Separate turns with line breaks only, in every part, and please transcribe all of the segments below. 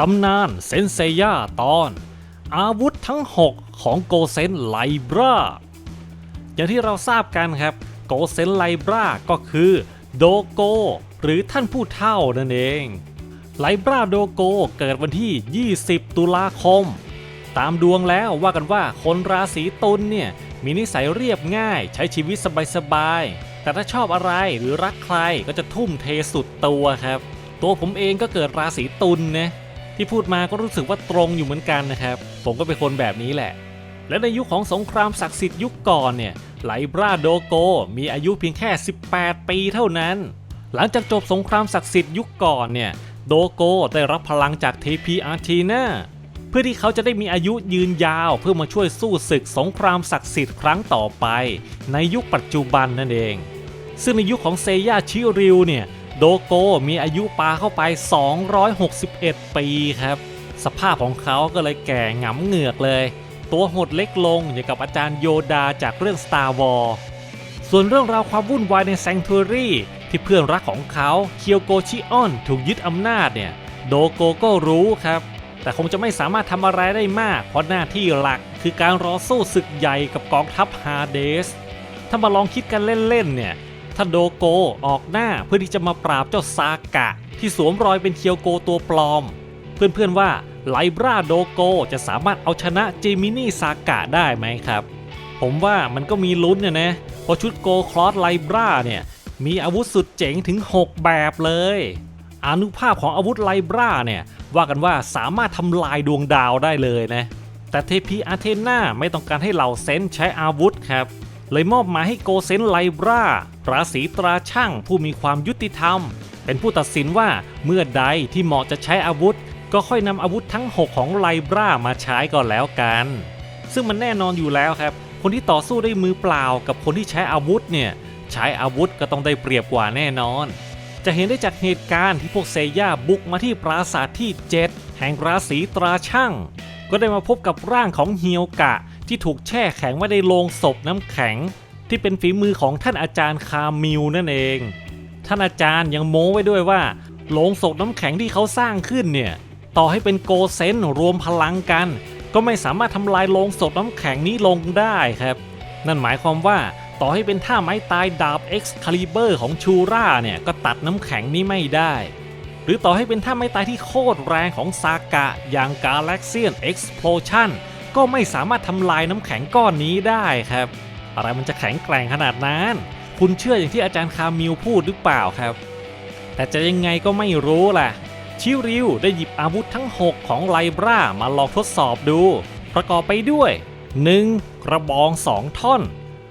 ตำนานเซนเซย่าตอน อาวุธทั้ง 6 ของโกเซนไลบราอย่างที่เราทราบกันครับ โกเซนไลบราก็คือโดโก หรือท่านผู้เฒ่านั่นเอง ไลบราโดโกเกิดวันที่ 20 ตุลาคม ตามดวงแล้วว่ากันว่าคนราศีตุลเนี่ย มีนิสัยเรียบง่ายใช้ชีวิตสบายๆ แต่ถ้าชอบอะไรหรือรักใครก็จะทุ่มเทสุดตัวครับ ตัวผมเองก็เกิดราศีตุลนะ ที่พูดมาก็รู้สึกว่าตรงอยู่เหมือนกันนะครับ ผมก็เป็นคนแบบนี้แหละ และในยุคของสงครามศักดิ์สิทธิ์ยุคก่อนเนี่ยไลบราโดโก มีอายุเพียงแค่ 18 ปีเท่านั้น หลังจากจบสงครามศักดิ์สิทธิ์ยุคก่อนเนี่ยโดโกได้รับพลังจากเทพีอาร์ทีนาเพื่อที่เขาจะได้มีอายุยืนยาวเพื่อมาช่วยสู้ศึกสงครามศักดิ์สิทธิ์ครั้งต่อไป ในยุคปัจจุบันนั่นเอง ซึ่งในยุคของเซย่าชิริวเนี่ย โดโกมีอายุปลาเข้าไป 261 ปีครับ สภาพของเขาก็เลยแก่หงำเหงือกเลย ตัวหดเล็กลงอย่างกับอาจารย์โยดาจากเรื่อง Star Wars ส่วนเรื่องราวความวุ่นวายในแซงทูรี่ที่เพื่อนรักของเขาเคียวโกชิออนถูกยึดอำนาจเนี่ย โดโกก็รู้ครับ แต่คงจะไม่สามารถทำอะไรได้มาก เพราะหน้าที่หลักคือการรอสู้ศึกใหญ่กับกองทัพฮาเดส ถ้ามาลองคิดกันเล่นๆเนี่ย ถ้าโดโกออกหน้าเพื่อที่จะมาปราบเจ้าซากะ ที่สวมรอยเป็นเคียวโกตัวปลอม เพื่อนๆว่าไลบราโดโกจะสามารถเอาชนะเจมินี่ซากะได้ไหมครับ ผมว่ามันก็มีลุ้นเนะนะเพราะชุดโกคลอสไลบราเนี่ยมีอาวุธสุดเจ๋งถึง 6 แบบเลยอนุภาพของอาวุธไลบราเนี่ยว่ากันว่าสามารถทำลายดวงดาวได้เลยนะแต่เทพีอาเทนาไม่ต้องการให้เหล่าเซนใช้อาวุธครับ เลยมอบหมายให้โกเซนไลบราราศีตราช่างผู้มีความยุติธรรม เป็นผู้ตัดสินว่าเมื่อใดที่เหมาะจะใช้อาวุธ ก็ค่อยนำอาวุธทั้ง 6 ของไลบรามาใช้ก็แล้วกัน ซึ่งมันแน่นอนอยู่แล้วครับ คนที่ต่อสู้ด้วยมือเปล่า กับคนที่ใช้อาวุธเนี่ยใช้อาวุธก็ต้องได้เปรียบกว่าแน่นอน จะเห็นได้จากเหตุการณ์ที่พวกเซย่าบุกมาที่ปราสาทที่ 7 แห่งราศีตราช่าง ก็ได้มาพบกับร่างของเฮียวกะ ที่ถูกแช่แข็งไว้ในโลงศพน้ำแข็ง ที่เป็นฝีมือของท่านอาจารย์คามิลนั่นเอง ท่านอาจารย์ยังโม้ไว้ด้วยว่าโลงศพน้ำแข็งที่เขาสร้างขึ้นเนี่ยต่อให้เป็นโกเซนรวมพลังกัน ก็ไม่สามารถทำลายโลงศพน้ำแข็งนี้ลงได้ครับ นั่นหมายความว่าต่อให้เป็นท่าไม้ตายดาบ Excalibur ของชูราเนี่ยก็ตัดน้ำแข็งนี้ไม่ได้ หรือต่อให้เป็นท่าไม้ตายที่โคตรแรงของซากะอย่าง Galaxian Explosion ก็ไม่สามารถทำลายน้ำแข็งก้อนนี้ได้ครับ อะไรมันจะแข็งแกร่งขนาดนั้น คุณเชื่ออย่างที่อาจารย์คามิลพูดหรือเปล่าครับ แต่จะยังไงก็ไม่รู้ล่ะชิริวได้หยิบอาวุธทั้ง 6 ของไลบรามาลองทดสอบดู ประกอบไปด้วย 1. กระบอง 2 ท่อน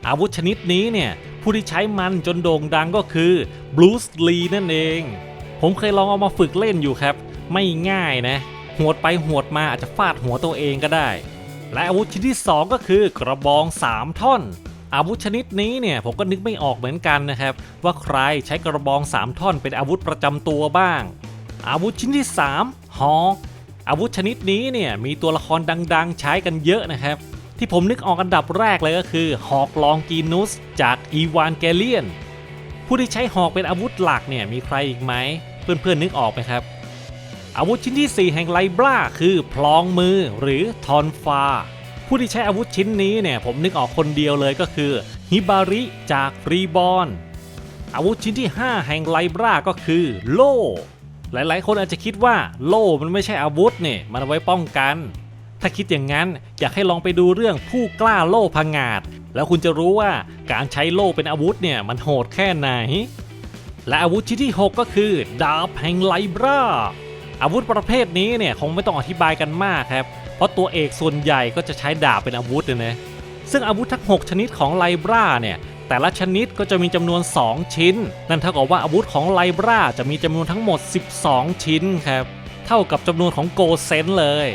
อาวุธชนิดนี้เนี่ย ผู้ที่ใช้มันจนโด่งดังก็คือ บลูสลีนั่นเอง ผมเคยลองเอามาฝึกเล่นอยู่ครับ ไม่ง่ายนะหวดไปหวดมาอาจจะฟาดหัวตัวเองก็ได้ และอาวุธชนิดที่ 2 ก็คือกระบอง 3 ท่อน อาวุธชนิดนี้เนี่ยผมก็นึกไม่ออกเหมือนกันนะครับ ว่าใครใช้กระบอง 3 ท่อนเป็นอาวุธประจำตัวบ้าง อาวุธชิ้นที่3ฮอกอาวุธชนิดนี้เนี่ยมีตัวละครดังๆ ใช้กันเยอะนะครับ ที่ผมนึกออกอันดับแรกเลยก็คือฮอกลองกีนุสจากอีวานเกเลียน ผู้ที่ใช้หอกเป็นอาวุธหลักเนี่ยมีใครอีกไหม เพื่อนๆนึกออกไหมครับ อาวุธชิ้นที่ 4 แห่งไลบราคือพลองมือหรือทอนฟา ผู้ที่ใช้อาวุธชิ้นนี้เนี่ยผมนึกออกคนเดียวเลยก็คือฮิบาริจากรีบอนอาวุธชิ้นที่ 5 แห่งไลบราก็คือ โล่ หลายๆ คนอาจจะคิดว่าโล่มันไม่ใช่อาวุธเนี่ยมันไว้ป้องกัน ถ้าคิดอย่างนั้นอยากให้ลองไปดูเรื่องผู้กล้าโล่พังงาด แล้วคุณจะรู้ว่าการใช้โล่เป็นอาวุธเนี่ยมันโหดแค่ไหน และอาวุธชิ้นที่ 6 ก็คือ ดาบแห่งไลบราอาวุธประเภทนี้เนี่ยคงไม่ต้องอธิบายกันมากครับ เพราะตัวเอกส่วนใหญ่ก็จะใช้ดาบเป็นอาวุธเลยนะซึ่งอาวุธทั้ง 6 ชนิดของไลบราเนี่ยแต่ละชนิดก็จะมีจำนวน 2 ชิ้น นั่นเท่ากับว่าอาวุธของไลบราจะมีจำนวนทั้งหมด 12 ชิ้นครับ เท่ากับจำนวนของโกเซนเลย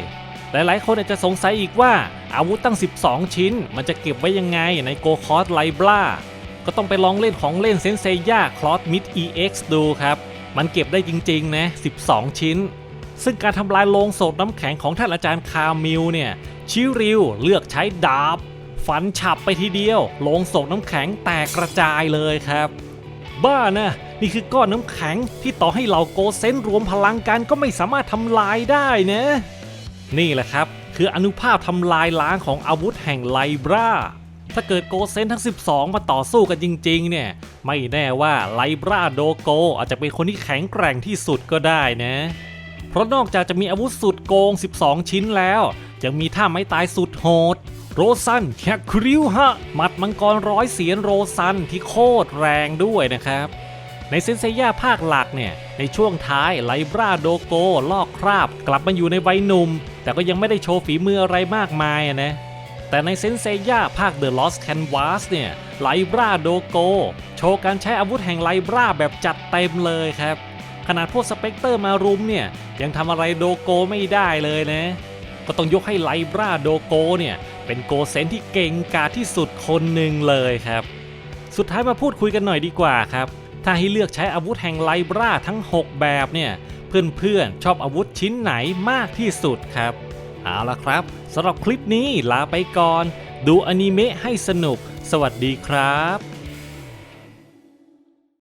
หลายๆ คนอาจจะสงสัยอีกว่า อาวุธตั้ง 12 ชิ้น มันจะเก็บไว้ยังไงในโกคอสไลบราก็ต้องไปลองเล่นของเล่นเซนเซย่าคลอสมิด EX ดูครับ มันเก็บได้จริงๆนะ 12 ชิ้น ซึ่งการทำลายโลงโศพน้ำแข็งของท่านอาจารย์คามิลเนี่ย ชิริวเลือกใช้ดาบ ฟันฉับไปทีเดียว โลงโศพน้ำแข็งแตกกระจายเลยครับ บ้านะนี่คือก้อนน้ำแข็งที่ต่อให้เหล่าโกเซนรวมพลังกันก็ไม่สามารถทำลายได้นะ นี่แหละครับ คืออนุภาพทำลายล้างของอาวุธแห่งไลบรา ถ้าเกิดโกเซนทั้ง 12 มาต่อสู้กันจริง ๆ เนี่ย ไม่แน่ว่าไลบราโดโก อาจจะเป็นคนที่แข็งแกร่งที่สุดก็ได้นะ เพราะนอกจากจะมีอาวุธสุดโกง 12 ชิ้นแล้วยังมีท่าไม้ตายสุดโหด โรซันแคคริวฮะหมัดมังกรร้อยเสียนโรซันที่โคตรแรงด้วยนะครับในเซนเซย่าภาคหลักเนี่ย ในช่วงท้ายไลบราโดโกลอกคราบ กลับมาอยู่ในวัยหนุ่มแต่ก็ยังไม่ได้โชว์ฝีมืออะไรมากมายอะนะ แต่ในเซนเซย่าภาค The Lost Canvas เนี่ยไลบราโดโก โชว์การใช้อาวุธแห่งไลบราแบบจัดเต็มเลยครับ ขนาดพวกสเปกเตอร์มารุมเนี่ย ยังทำอะไรโดโกไม่ได้เลยนะ ก็ต้องยกให้ไลบราโดโกเนี่ย เป็นโกเซนที่เก่งกาจที่สุดคนหนึ่งเลยครับ สุดท้ายมาพูดคุยกันหน่อยดีกว่าครับ ถ้าให้เลือกใช้อาวุธแห่งไลบราทั้ง 6 แบบเนี่ย เพื่อนๆ ชอบอาวุธชิ้นไหนมากที่สุดครับเอาละครับสำหรับคลิปนี้ลาไปก่อน ดูอนิเมะให้สนุก สวัสดีครับ